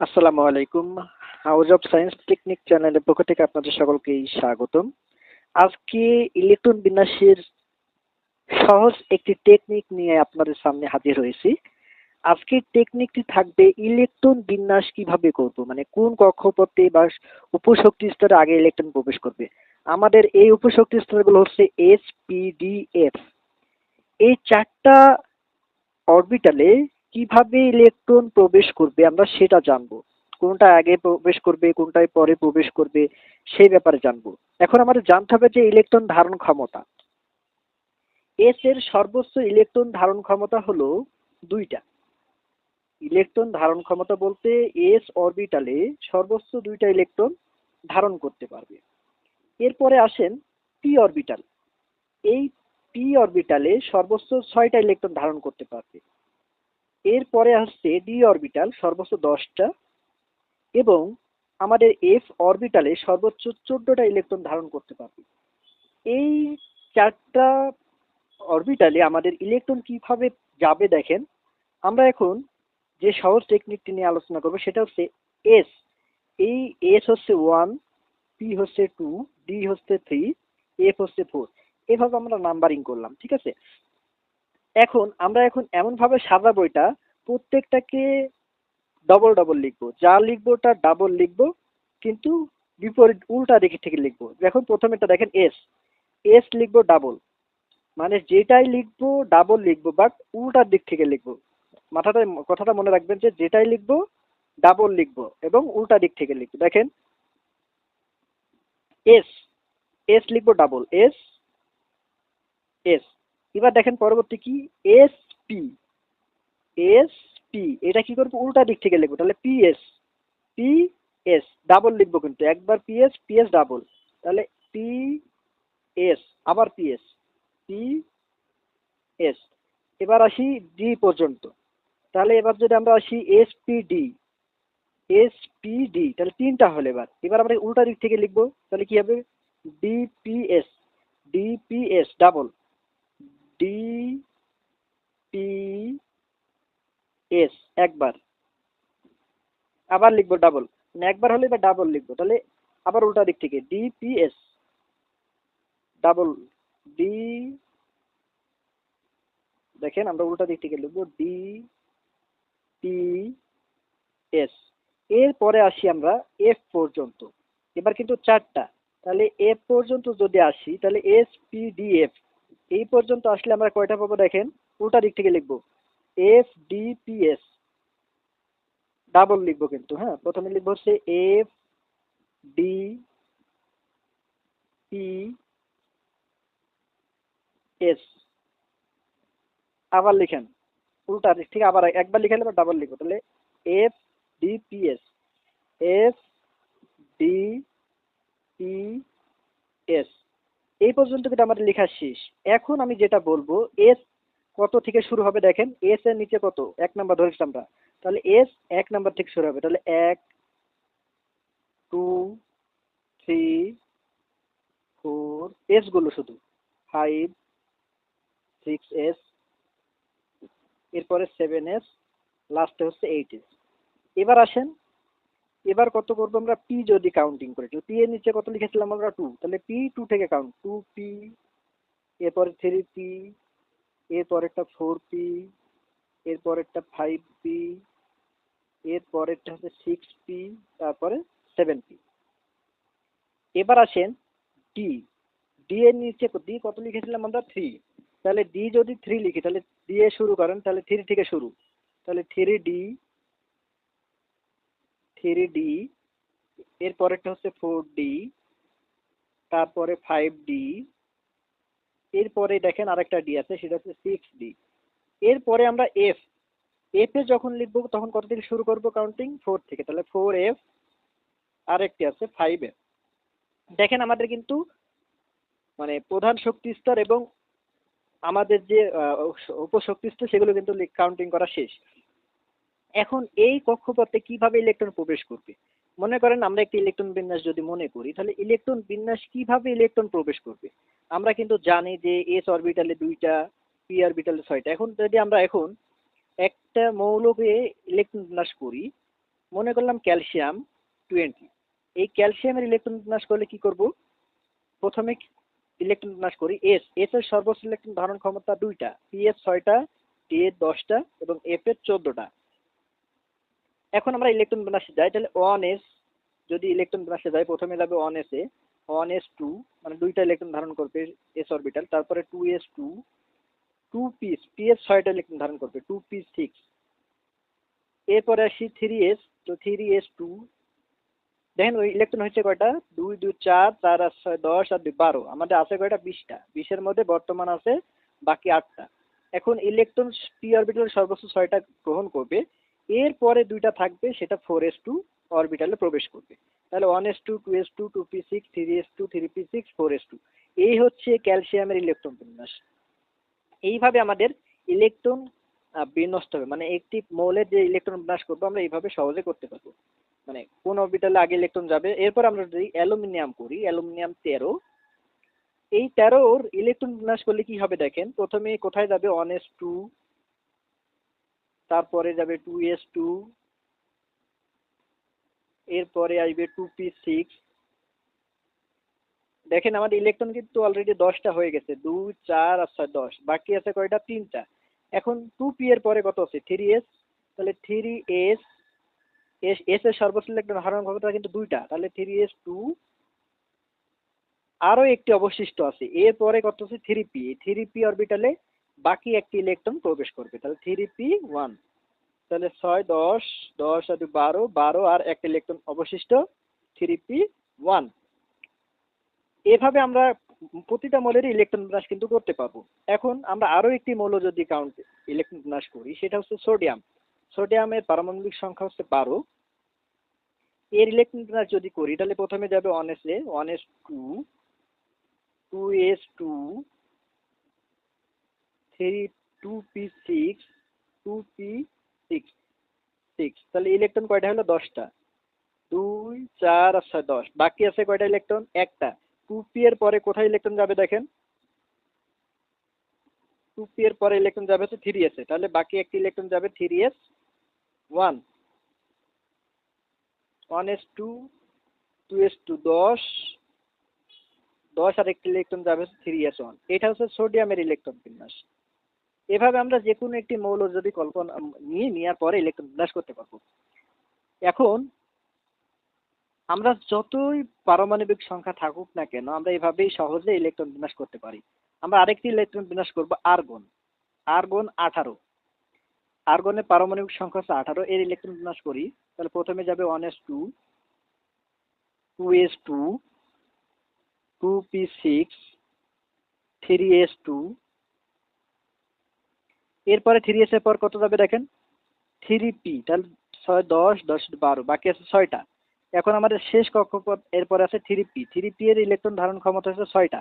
আসসালামু আলাইকুম। House of science technique চ্যানেলের পক্ষ থেকে আপনাদের সকলকেই স্বাগতম। আজকে ইলেকট্রন বিন্যাসের সহজ একটি টেকনিক নিয়ে আপনাদের সামনে হাজির হয়েছি। আজকের টেকনিকটি থাকবে ইলেকট্রন বিন্যাস কীভাবে করব? মানে কোন কক্ষপথে বা উপশক্তি স্তরে আগে ইলেকট্রন প্রবেশ করবে? আমাদের এই উপশক্তি স্তরগুলো হচ্ছে এস পি ডি এফ এই চারটা অরবিটালে কীভাবে ইলেকট্রন প্রবেশ করবে আমরা সেটা জানব। কোনটা আগে প্রবেশ করবে কোনটায় পরে প্রবেশ করবে, সেই ব্যাপারে জানব। এখন আমাদের জানতে হবে যে ইলেকট্রন ধারণ ক্ষমতা। এস এর সর্বোচ্চ ইলেকট্রন ধারণ ক্ষমতা হলো দুইটা। ইলেকট্রন ধারণ ক্ষমতা বলতে এস অরবিটালে সর্বোচ্চ দুইটা ইলেকট্রন ধারণ করতে পারবে। এরপরে আসেন পি অরবিটাল এই পি অরবিটালে সর্বোচ্চ ছয়টা ইলেকট্রন ধারণ করতে পারবে। এরপরে আসছে ডি অরবিটাল সর্বোচ্চ দশটা এবং আমাদের এফ অরবিটালে সর্বোচ্চ চোদ্দটা ইলেকট্রন ধারণ করতে পারবে। এই চারটা অরবিটালে আমাদের ইলেকট্রন কীভাবে যাবে দেখেন, আমরা এখন যে সহজ টেকনিকটি নিয়ে আলোচনা করব সেটা হচ্ছে এস এই এস হচ্ছে ওয়ান পি হচ্ছে টু ডি হচ্ছে থ্রি এফ হচ্ছে ফোর এভাবে আমরা নাম্বারিং করলাম, ঠিক আছে? এখন আমরা এখন এমনভাবে সাজাবো বইটা প্রত্যেকটাকে ডবল ডবল লিখব। যা লিখব তার ডাবল লিখব, কিন্তু বিপরীত উল্টা দিকে থেকে লিখব। এখন প্রথমেটা দেখেন এস এস লিখব ডাবল মানে যেটাই লিখব ডাবল লিখব বাট উল্টার দিক থেকে লিখব। মাথাটা কথাটা মনে রাখবেন যে যেটাই লিখব ডাবল লিখব এবং উল্টা দিক থেকে লিখব। দেখেন এস এস লিখব ডাবল এস এস এবার দেখেন পরবর্তী কি? এস পি এস পি এটা কি করব? উল্টা দিক থেকে লিখব। তাহলে P S P S double লিখব কিন্তু। একবার P S P S double তাহলে পি এস আবার পি এস পি এস এবার আসি ডি পর্যন্ত। তাহলে এবার যদি আমরা আসি S P D S P D তাহলে তিনটা হলো এবার। এবার আমরা উল্টা দিক থেকে লিখব। তাহলে কি হবে? D P S D P S double D P S একবার। আবার লিখব ডাবল মানে একবার হলে এবার ডাবল লিখব। তাহলে আবার উল্টা দিক থেকে D P S double D দেখেন, আমরা উল্টা দিক থেকে লিখব ডি পি এস এরপরে আসি আমরা এফ পর্যন্ত। এবার কিন্তু চারটা। তাহলে এফ পর্যন্ত যদি আসি, তাহলে এস পি ডি এফ এই পর্যন্ত আসলে আমরা কয়টা পাবো দেখেন? উল্টা দিক থেকে লিখব। F D P S double লিখব কিন্তু হ্যাঁ? প্রথমে লিখব হচ্ছে এফ ডি পি এস আবার লিখেন। উল্টা দিক থেকে আবার একবার লিখে নেবে ডাবল লিখব। তাহলে F D P S F D P S এই পর্যন্ত কিন্তু আমাদের লেখা শেষ। এখন আমি যেটা বলব এস কত থেকে শুরু হবে দেখেন এস এর নিচে কত? এক নাম্বার ধরেছি আমরা। তাহলে এস এক নাম্বার থেকে শুরু হবে। তাহলে এক টু থ্রি ফোর এসগুলো শুধু। ফাইভ সিক্স এস এরপরে সেভেন এস লাস্টে হচ্ছে এইট এস এবার আসেন এবার কত করব আমরা? পি যদি কাউন্টিং করি পি এর নিচে কত লিখেছিলাম আমরা? টু তাহলে পি টু থেকে কাউন্ট টু পি এরপরে থ্রি পি এরপরেরটা ফোর পি এরপরেরটা ফাইভ পি এরপরেরটা হচ্ছে সিক্স পি তারপরে সেভেন পি এবার আসেন ডি ডি এর নিচে ডি কত লিখেছিলাম আমরা? থ্রি তাহলে ডি যদি থ্রি লিখি, তাহলে ডি এ শুরু করেন, তাহলে থ্রি থেকে শুরু। তাহলে থ্রি ডি থ্রি ডি এর পরেরটা হচ্ছে ফোর ডি, তারপরে ফাইভ ডি, এরপরে দেখেন আরেকটা ডি আছে, সেটা হচ্ছে সিক্স ডি। এরপরে আমরা এফ এফ এ যখন লিখব তখন কত থেকে শুরু করব কাউন্টিং ফোর থেকে। তাহলে ফোর এফ, আরেকটি আছে ফাইভ এফ। দেখেন আমাদের কিন্তু মানে প্রধান শক্তি স্তর এবং আমাদের যে উপশক্তি স্তর, সেগুলো কিন্তু কাউন্টিং করা শেষ। এখন এই কক্ষপথে কীভাবে ইলেকট্রন প্রবেশ করবে? মনে করেন আমরা একটি ইলেকট্রন বিন্যাস যদি মনে করি, তাহলে ইলেকট্রন বিন্যাস কীভাবে ইলেকট্রন প্রবেশ করবে? আমরা কিন্তু জানি যে এস অরবিটালে দুইটা পি অরবিটালে ছয়টা। এখন যদি আমরা এখন একটা মৌলকে ইলেকট্রন বিন্যাস করি, মনে করলাম ক্যালসিয়াম টোয়েন্টি এই ক্যালসিয়ামের ইলেকট্রন বিন্যাস করলে কি করব? প্রথমে ইলেকট্রন বিন্যাস করি এস এস এর সর্বোচ্চ ইলেকট্রন ধারণ ক্ষমতা দুইটা পি এর ছয়টা টি এর দশটা এবং এফ এর চোদ্দটা। এখন আমরা ইলেকট্রন বিন্যাসে যাই, তাহলে ওয়ান এস যদি ইলেকট্রন বিন্যাসে যাই, প্রথমে যাবে ওয়ান এস এ ওয়ান এস টু মানে দুইটা ইলেকট্রন ধারণ করবে এস অরবিটাল তারপরে টু এস টু টু পিস পি এস ছয়টা ইলেকট্রন ধারণ করবে টু পিস সিক্স এরপরে আসি থ্রি এস তো থ্রি এস টু দেখেন ওই ইলেকট্রন হচ্ছে কয়টা? দুই দুই, চার চার আর ছয়, দশ, আর দুই, বারো। আমাদের আছে কয়টা? বিশটা। বিশের মধ্যে বর্তমান আছে বাকি আটটা। এখন ইলেকট্রন পি অরবিটাল সর্বোচ্চ ছয়টা গ্রহণ করবে। এরপরে দুইটা থাকবে, সেটা ফোর এস টু অরবিটালে প্রবেশ করবে। তাহলে one S two two S two two P six three S two three P six four S two এই হচ্ছে ক্যালসিয়ামের ইলেকট্রন বিন্যাস। এইভাবে আমাদের ইলেকট্রন বিন্যস্ত হবে। মানে একটি মৌলের যে ইলেকট্রন বিন্যাস করব, আমরা এইভাবে সহজে করতে পারব। মানে কোন অরবিটালে আগে ইলেকট্রন যাবে। এরপর আমরা যদি অ্যালুমিনিয়াম করি অ্যালুমিনিয়াম তেরো। এই তেরোর ইলেকট্রন বিন্যাস করলে কি হবে দেখেন? প্রথমে কোথায় যাবে? ওয়ান এস টু তারপরে যাবে টু এস টু এরপরে আসবে টু পি সিক্স দেখেন আমাদের ইলেকট্রন কিন্তু অলরেডি দশটা হয়ে গেছে, দুই, চার আর ছয়, দশ। বাকি আছে কয়টা? তিনটা। এখন টু পি এর পরে কত আছে? থ্রি এস তাহলে থ্রি এস এস এস এর সর্বোচ্চ ইলেকট্রন ধারণ ক্ষমতা কিন্তু দুইটা। তাহলে থ্রি এস টু আরও একটি অবশিষ্ট আছে। এরপরে কত আছে? থ্রি পি থ্রি পি অরবিটালে বাকি একটি ইলেকট্রন প্রবেশ করবে। তাহলে থ্রি পি ওয়ান। তাহলে ছয়, দশ দশ আর বারো বারো আর একটা ইলেকট্রন অবশিষ্ট থ্রি পি ওয়ান। এভাবে আমরা প্রতিটা মৌলেরই ইলেকট্রন বিন্যাস কিন্তু করতে পারব। এখন আমরা আরও একটি মৌল যদি কাউন্ট ইলেকট্রন বিন্যাস করি, সেটা হচ্ছে সোডিয়াম। সোডিয়ামের পারমাণবিক সংখ্যা হচ্ছে বারো। এর ইলেকট্রন বিন্যাস যদি করি, তাহলে প্রথমে যাবে ওয়ান এস এ one S two two S two three two P six two P six six তাহলে ইলেকট্রন কয়টা হলো? দশটা। দুই, চার আর ছয়, দশ। বাকি আছে কয়টা ইলেকট্রন একটা। টু পি এর পরে কোথায় ইলেকট্রন যাবে দেখেন? টু পি এর পরে ইলেকট্রন যাবে হচ্ছে থ্রি এসে তাহলে বাকি একটি ইলেকট্রন যাবে three S one one S two two S two দশ। দশ আর একটি ইলেকট্রন যাবে থ্রি এস ওয়ান এটা হচ্ছে সোডিয়ামের ইলেকট্রন বিন্যাস। এভাবে আমরা যে কোনো একটি মৌল যদি কল্পনা নিয়ে নেওয়ার পরে ইলেকট্রন বিন্যাস করতে পারব। এখন আমরা যতই পারমাণবিক সংখ্যা থাকুক না কেন, আমরা এভাবেই সহজে ইলেকট্রন বিন্যাস করতে পারি। আমরা আরেকটি ইলেকট্রন বিন্যাস করব আর্গন আর্গন আঠারো। আর্গনের পারমাণবিক সংখ্যা হচ্ছে আঠারো। এর ইলেকট্রন বিন্যাস করি, তাহলে প্রথমে যাবে one S two two S two two P six three S two এরপরে থ্রি এস এর পর কত যাবে দেখেন? থ্রি পি তাহলে ছয়, দশ দশ, বারো, বাকি আছে ছয়টা। এখন আমাদের শেষ কক্ষপথ এরপরে আছে থ্রি পি থ্রি পি এর ইলেকট্রন ধারণ ক্ষমতা হচ্ছে ছয়টা।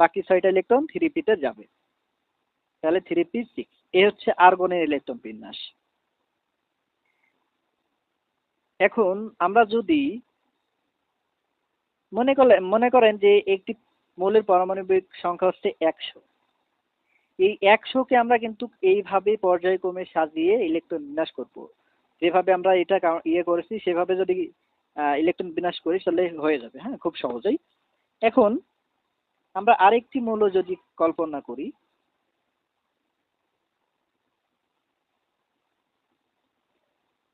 বাকি ছয়টা ইলেকট্রন থ্রি পিতে যাবে। তাহলে থ্রি পি সিক্স এ হচ্ছে আর্গনের ইলেকট্রন বিন্যাস। এখন আমরা যদি মনে করলেন মনে করেন যে একটি মৌলের পারমাণবিক সংখ্যা হচ্ছে একশো। এই একশোকে আমরা কিন্তু এইভাবে পর্যায়ক্রমে সাজিয়ে ইলেকট্রন বিন্যাস করব। যেভাবে আমরা এটা ইয়ে করেছি, সেভাবে যদি ইলেকট্রন বিন্যাস করি, তাহলে হয়ে যাবে হ্যাঁ খুব সহজেই। এখন আমরা আরেকটি মৌল যদি কল্পনা করি।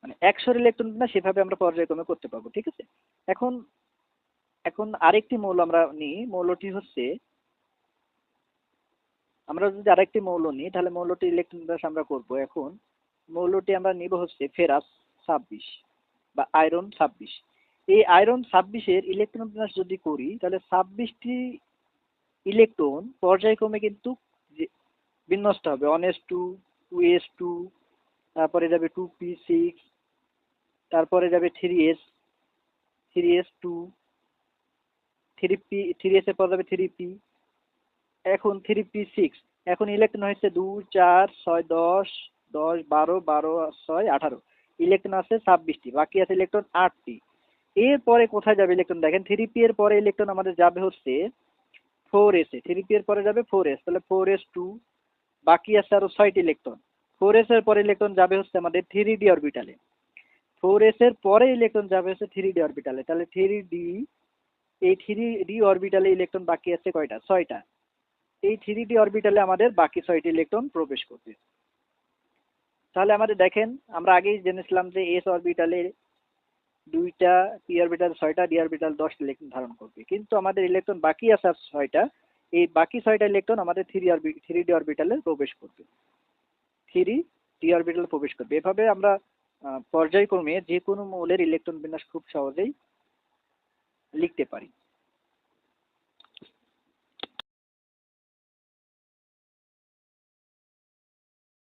মানে একশোর ইলেকট্রন বিন্যাস সেভাবে আমরা পর্যায়ক্রমে করতে পারব, ঠিক আছে? এখন এখন আরেকটি মৌল আমরা নিই। মৌলটি হচ্ছে আমরা যদি আরেকটি মৌল নিই, তাহলে মৌলটি ইলেকট্রন বিন্যাস আমরা করব এখন। মৌলটি আমরা নিব হচ্ছে ফেরাস ছাব্বিশ বা আয়রন ছাব্বিশ। এই আয়রন ছাব্বিশের ইলেকট্রন বিন্যাস যদি করি, তাহলে ছাব্বিশটি ইলেকট্রন পর্যায়ক্রমে কিন্তু বিন্যস্ত হবে। One S two two S two তারপরে যাবে টু পি সিক্স তারপরে যাবে three S three S two three P three S এর পর যাবে থ্রি পি এখন থ্রি পি সিক্স এখন ইলেকট্রন হয়েছে দুই, চার, ছয়, দশ দশ, বারো বারো, ছয়, আঠারো। ইলেকট্রন আছে ছাব্বিশটি, বাকি আছে ইলেকট্রন আটটি। এরপরে কোথায় যাবে ইলেকট্রন দেখেন থ্রি পি এর পরে ইলেকট্রন আমাদের যাবে হচ্ছে ফোর এসে থ্রি পি এর পরে যাবে ফোর এস তাহলে ফোর এস টু বাকি আছে আরও ছয়টি ইলেকট্রন ফোর এস এর পরে ইলেকট্রন যাবে হচ্ছে আমাদের থ্রি ডি অরবিটালে ফোর এস এর পরে ইলেকট্রন যাবে হচ্ছে থ্রি ডি অরবিটালে তাহলে থ্রি ডি এই থ্রি ডি অরবিটালে ইলেকট্রন বাকি আছে কয়টা? ছয়টা। এই থ্রি ডি অরবিটালে আমাদের বাকি ছয়টি ইলেকট্রন প্রবেশ করবে তাহলে আমাদের দেখেন, আমরা আগেই জেনেছিলাম যে এস অরবিটালে দুইটা পি অরবিটাল ছয়টা ডি অরবিটাল দশটা ইলেকট্রন ধারণ করবে। কিন্তু আমাদের ইলেকট্রন বাকি আছে ছয়টা, এই বাকি ছয়টা ইলেকট্রন আমাদের থ্রি অরবি থ্রি ডি অরবিটালে প্রবেশ করবে। থ্রি ডি অরবিটালে প্রবেশ করবে। এভাবে আমরা পর্যায়ক্রমে যে কোনো মৌলের ইলেকট্রন বিন্যাস খুব সহজেই লিখতে পারি।